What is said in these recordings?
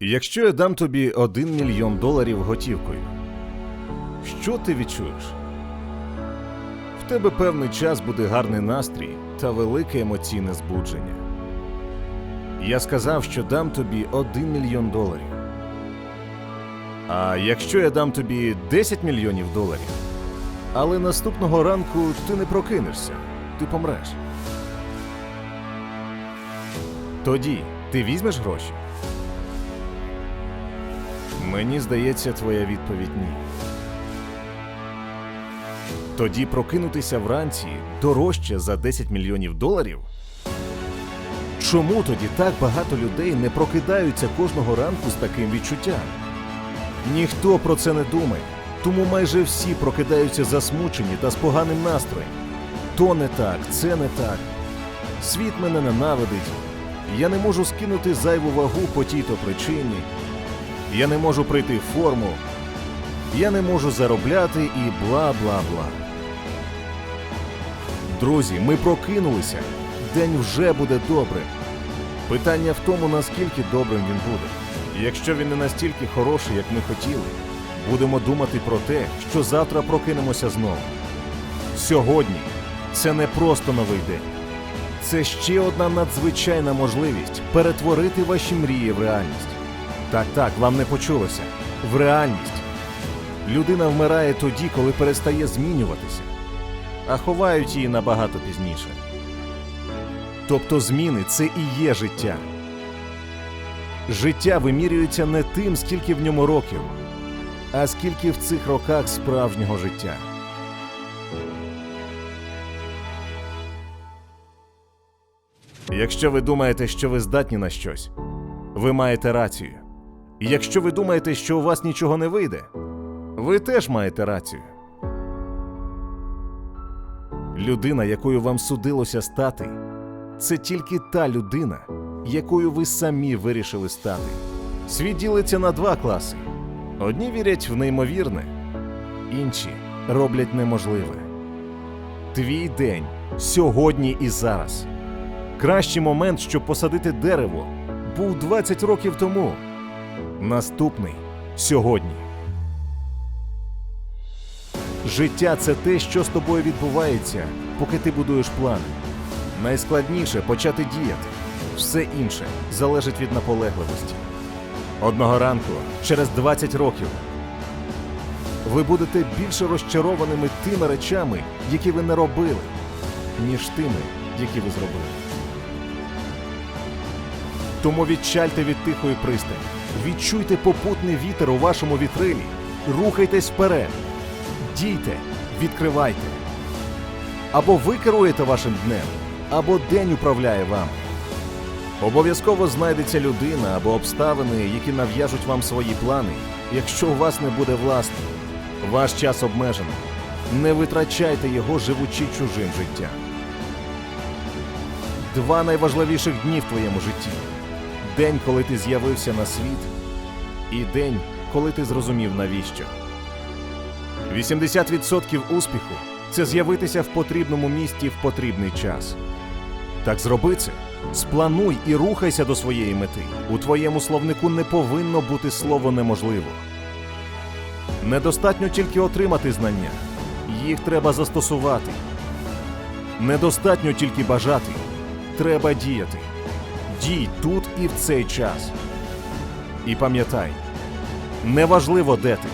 Якщо я дам тобі один мільйон доларів готівкою, що ти відчуєш? В тебе певний час буде гарний настрій та велике емоційне збудження. Я сказав, що дам тобі один мільйон доларів. А якщо я дам тобі 10 мільйонів доларів, але наступного ранку ти не прокинешся, ти помреш. Тоді ти візьмеш гроші? Мені здається, твоя відповідь ні. Тоді прокинутися вранці дорожче за 10 мільйонів доларів? Чому тоді так багато людей не прокидаються кожного ранку з таким відчуттям? Ніхто про це не думає, тому майже всі прокидаються засмучені та з поганим настроєм. То не так, це не так. Світ мене ненавидить. Я не можу скинути зайву вагу по тій-то причині. Я не можу прийти в форму. Я не можу заробляти і бла бла бла. Друзі, ми прокинулися. День вже буде добрим. Питання в тому, наскільки добрим він буде. Якщо він не настільки хороший, як ми хотіли, будемо думати про те, що завтра прокинемося знову. Сьогодні це не просто новий день. Це ще одна надзвичайна можливість перетворити ваші мрії в реальність. Так, так, вам не почулося. В реальність. Людина вмирає тоді, коли перестає змінюватися, а ховають її набагато пізніше. Тобто зміни це і є життя. Життя вимірюється не тим, скільки в ньому років, а скільки в цих роках справжнього життя. Якщо ви думаєте, що ви здатні на щось, ви маєте рацію. Якщо ви думаєте, що у вас нічого не вийде, ви теж маєте рацію. Людина, якою вам судилося стати, це тільки та людина, якою ви самі вирішили стати. Світ ділиться на два класи: одні вірять в неймовірне, інші роблять неможливе. Твій день сьогодні і зараз. Кращий момент, щоб посадити дерево, був 20 років тому. Наступний сьогодні. Життя це те, що з тобою відбувається, поки ти будуєш плани. Найскладніше почати діяти. Все інше залежить від наполегливості. Одного ранку, через 20 років, ви будете більше розчарованими тими речами, які ви не робили, ніж тими, які ви зробили. Тому відчальте від тихої пристані, відчуйте попутний вітер у вашому вітрилі, рухайтесь вперед, дійте, відкривайте. Або ви керуєте вашим днем, або день управляє вами. Обов'язково знайдеться людина або обставини, які нав'яжуть вам свої плани, якщо у вас не буде власних. Ваш час обмежений. Не витрачайте його, живучи чужим життям. Два найважливіших дні в твоєму житті: день, коли ти з'явився на світ, і день, коли ти зрозумів навіщо. 80% успіху це з'явитися в потрібному місці в потрібний час. Так зроби це. Сплануй і рухайся до своєї мети. У твоєму словнику не повинно бути слово неможливо. Недостатньо тільки отримати знання, їх треба застосувати. Недостатньо тільки бажати, треба діяти. Дій тут і в цей час. І пам'ятай, неважливо де ти.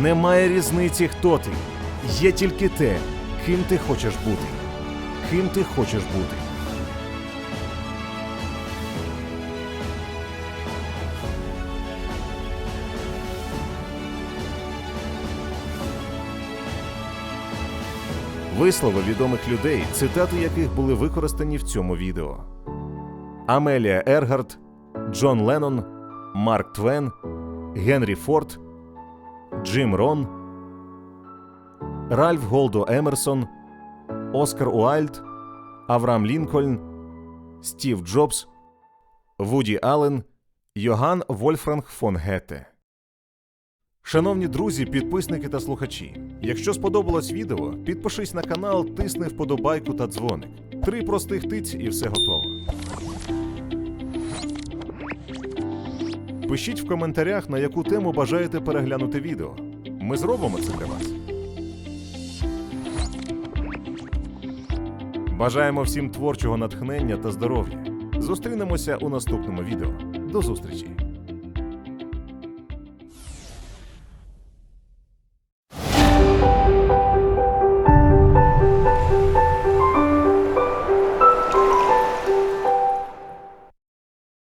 Немає різниці, хто ти. Є тільки те, ким ти хочеш бути. Ким ти хочеш бути. Вислови відомих людей, цитати яких були використані в цьому відео. Амелія Ергард, Джон Леннон, Марк Твен, Генрі Форд, Джим Рон, Ральф Голдо Емерсон, Оскар Уайльд, Авраам Лінкольн, Стів Джобс, Вуді Аллен, Йоган Вольфранг фон Гете. Шановні друзі, підписники та слухачі, якщо сподобалось відео, підпишись на канал, тисни вподобайку та дзвоник. Три простих тиць і все готово. Пишіть в коментарях, на яку тему бажаєте переглянути відео. Ми зробимо це для вас. Бажаємо всім творчого натхнення та здоров'я. Зустрінемося у наступному відео. До зустрічі!